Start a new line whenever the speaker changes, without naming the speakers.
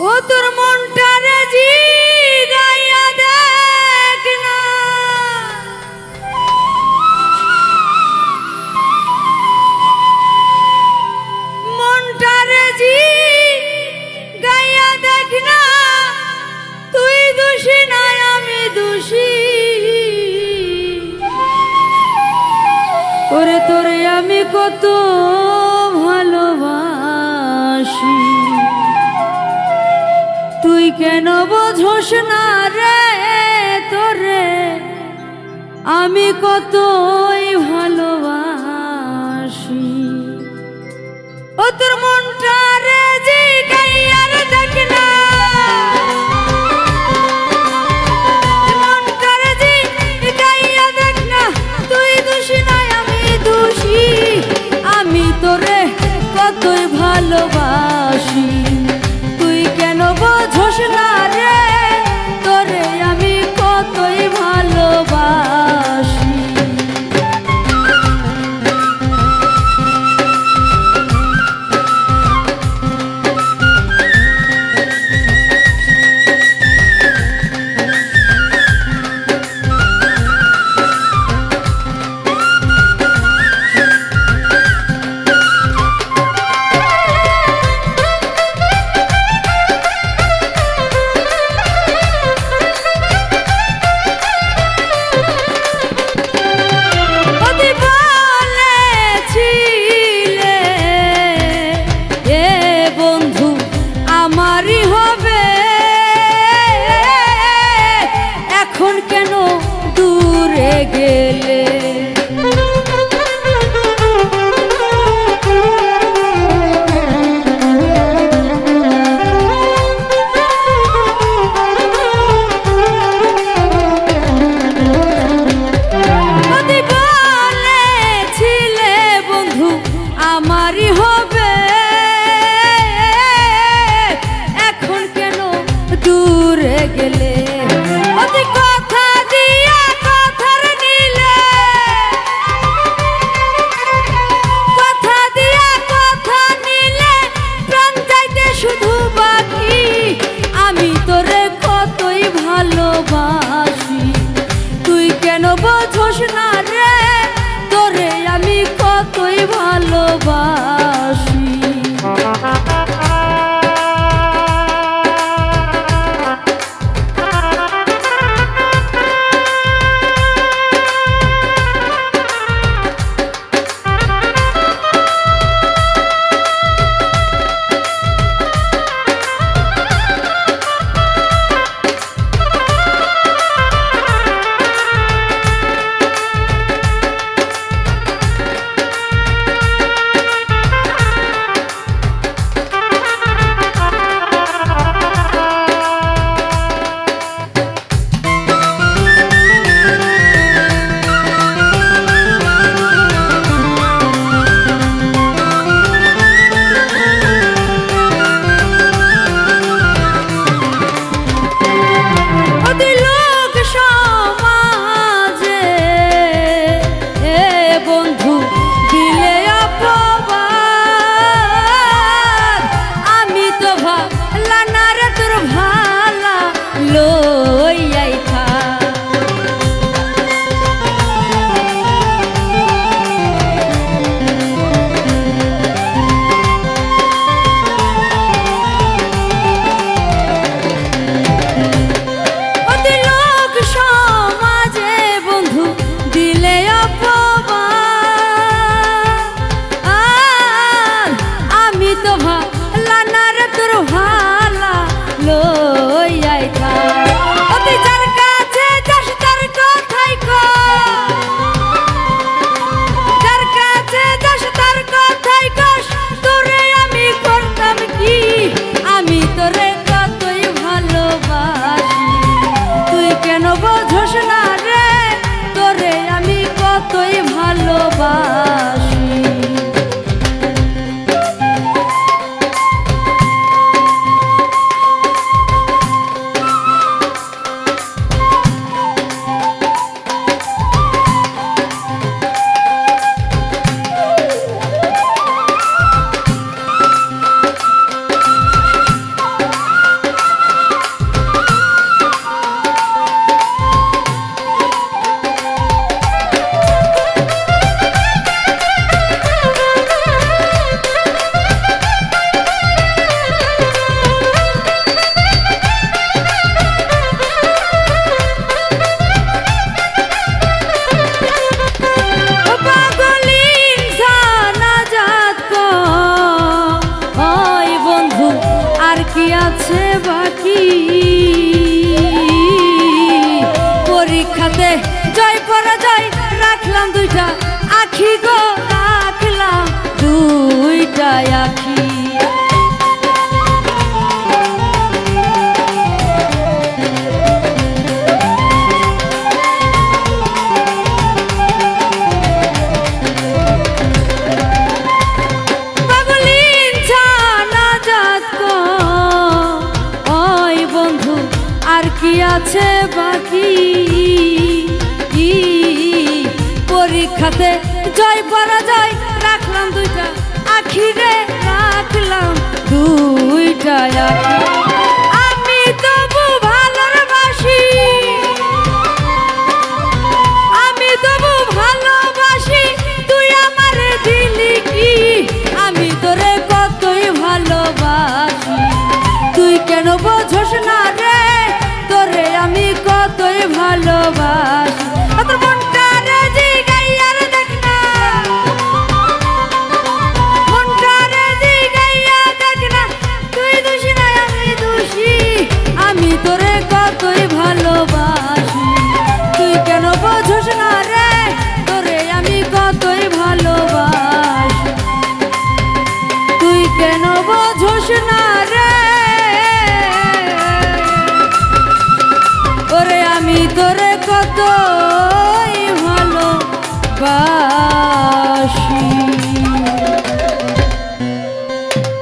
ও তোর মনটা কেন বোঝোস না রে তোরে? আমি কতই ভালোবাসি। ও তোর মনটা রে Hallelujah. রে। জয় পরাজয় রাখলাম দুইটা আখিরে রাখলাম দুইটা আখিরে